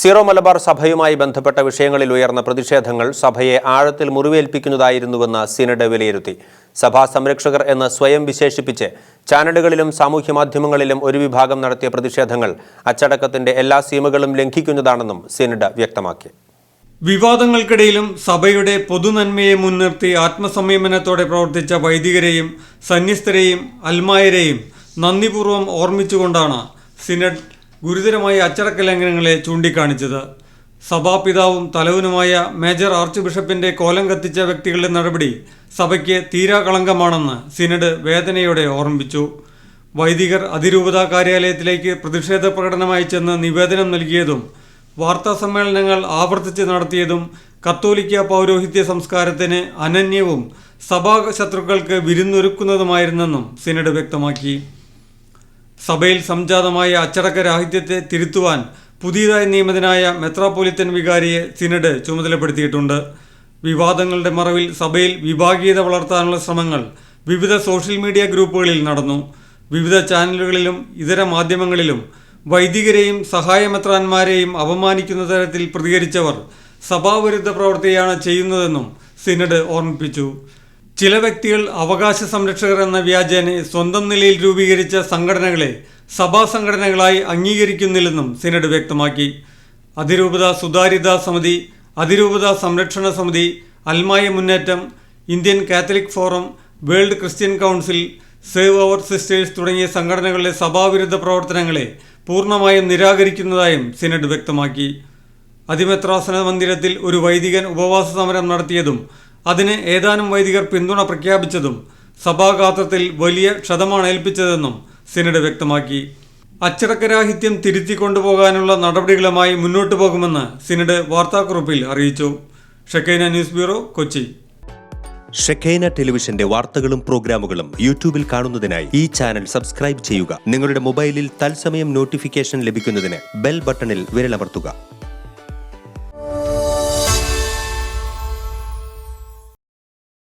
Zero Malabar സഭയുമായി ബന്ധപ്പെട്ട വിഷയങ്ങളിൽ ഉയർന്ന പ്രതിഷേധങ്ങൾ സഭയെ ആഴത്തിൽ മുറിവേൽപ്പിക്കുന്നതായിരുന്നുവെന്ന് സിനഡ് വിലയിരുത്തി. സഭാ സംരക്ഷകർ എന്ന് സ്വയം വിശേഷിപ്പിച്ച് ചാനലുകളിലും സാമൂഹ്യ മാധ്യമങ്ങളിലും ഒരു വിഭാഗം നടത്തിയ പ്രതിഷേധങ്ങൾ അച്ചടക്കത്തിന്റെ എല്ലാ സീമകളും ലംഘിക്കുന്നതാണെന്നും സിനഡ് വ്യക്തമാക്കി. വിവാദങ്ങൾക്കിടയിലും സഭയുടെ പൊതുനന്മയെ മുൻനിർത്തി ആത്മസംയമനത്തോടെ പ്രവർത്തിച്ച വൈദികരെയും സന്യസ്തരെയും അൽമായരെയും നന്ദിപൂർവം ഓർമ്മിച്ചുകൊണ്ടാണ് സിനഡ് ഗുരുതരമായ അച്ചടക്ക ലംഘനങ്ങളെ ചൂണ്ടിക്കാണിച്ചത്. സഭാപിതാവും തലവനുമായ മേജർ ആർച്ച് ബിഷപ്പിന്റെ കോലം കത്തിച്ച വ്യക്തികളുടെ നടപടി സഭയ്ക്ക് തീരാകളങ്കമാണെന്ന് സിനഡ് വേദനയോടെ ഓർമ്മിപ്പിച്ചു. വൈദികർ അതിരൂപതാ കാര്യാലയത്തിലേക്ക് പ്രതിഷേധ പ്രകടനമായി ചെന്ന് നിവേദനം നൽകിയതും വാർത്താ സമ്മേളനങ്ങൾ ആവർത്തിച്ച് നടത്തിയതും കത്തോലിക്ക പൗരോഹിത്യ സംസ്കാരത്തിന് അനന്യവും സഭാ ശത്രുക്കൾക്ക് വിരുന്നൊരുക്കുന്നതുമായിരുന്നെന്നും സിനഡ് വ്യക്തമാക്കി. സഭയിൽ സംജാതമായ അച്ചടക്ക രാഹിത്യത്തെ തിരുത്തുവാൻ പുതിയതായി നിയമിതനായ മെത്രാപ്പൊലിത്തൻ വികാരിയെ സിനഡ് ചുമതലപ്പെടുത്തിയിട്ടുണ്ട്. വിവാദങ്ങളുടെ മറവിൽ സഭയിൽ വിഭാഗീയത വളർത്താനുള്ള ശ്രമങ്ങൾ വിവിധ സോഷ്യൽ മീഡിയ ഗ്രൂപ്പുകളിൽ നടന്നു. വിവിധ ചാനലുകളിലും ഇതര മാധ്യമങ്ങളിലും വൈദികരെയും സഹായമെത്രാന്മാരെയും അപമാനിക്കുന്ന തരത്തിൽ പ്രതികരിച്ചവർ സഭാവിരുദ്ധ പ്രവൃത്തിയാണ് ചെയ്യുന്നതെന്നും സിനഡ് ഓർമ്മിപ്പിച്ചു. ചില വ്യക്തികൾ അവകാശ സംരക്ഷകർ എന്ന വ്യാജേനെ സ്വന്തം നിലയിൽ രൂപീകരിച്ച സംഘടനകളെ സഭാ സംഘടനകളായി അംഗീകരിക്കുന്നില്ലെന്നും സിനഡ് വ്യക്തമാക്കി. അതിരൂപത സുതാര്യത സമിതി അതിരൂപത സംരക്ഷണ സമിതി അൽമായ മുന്നേറ്റം Indian Catholic forum world Christian council save our sisters തുടങ്ങിയ സംഘടനകളുടെ സഭാവിരുദ്ധ പ്രവർത്തനങ്ങളെ പൂർണമായും നിരാകരിക്കുന്നതായും സിനഡ് വ്യക്തമാക്കി. അതിമെത്രാസന മന്ദിരത്തിൽ ഒരു വൈദികൻ ഉപവാസ സമരം നടത്തിയതും അതിന് ഏതാനും വൈദികർ പിന്തുണ പ്രഖ്യാപിച്ചതും സഭാഗാത്രത്തിൽ വലിയ ക്ഷതമാണ് ഏൽപ്പിച്ചതെന്നും സിനഡ് വ്യക്തമാക്കി. അച്ചടക്കരാഹിത്യം തിരുത്തി കൊണ്ടുപോകാനുള്ള നടപടികളുമായി മുന്നോട്ടു പോകുമെന്ന് സിനഡ് വാർത്താക്കുറിപ്പിൽ അറിയിച്ചു. Shekinah news bureau Kochi. Shekinah ടെലിവിഷന്റെ വാർത്തകളും പ്രോഗ്രാമുകളും യൂട്യൂബിൽ കാണുന്നതിനായി ഈ ചാനൽ സബ്സ്ക്രൈബ് ചെയ്യുക. നിങ്ങളുടെ മൊബൈലിൽ തത്സമയം നോട്ടിഫിക്കേഷൻ ലഭിക്കുന്നതിന് ബെൽ ബട്ടണിൽ വിരലമർത്തുക.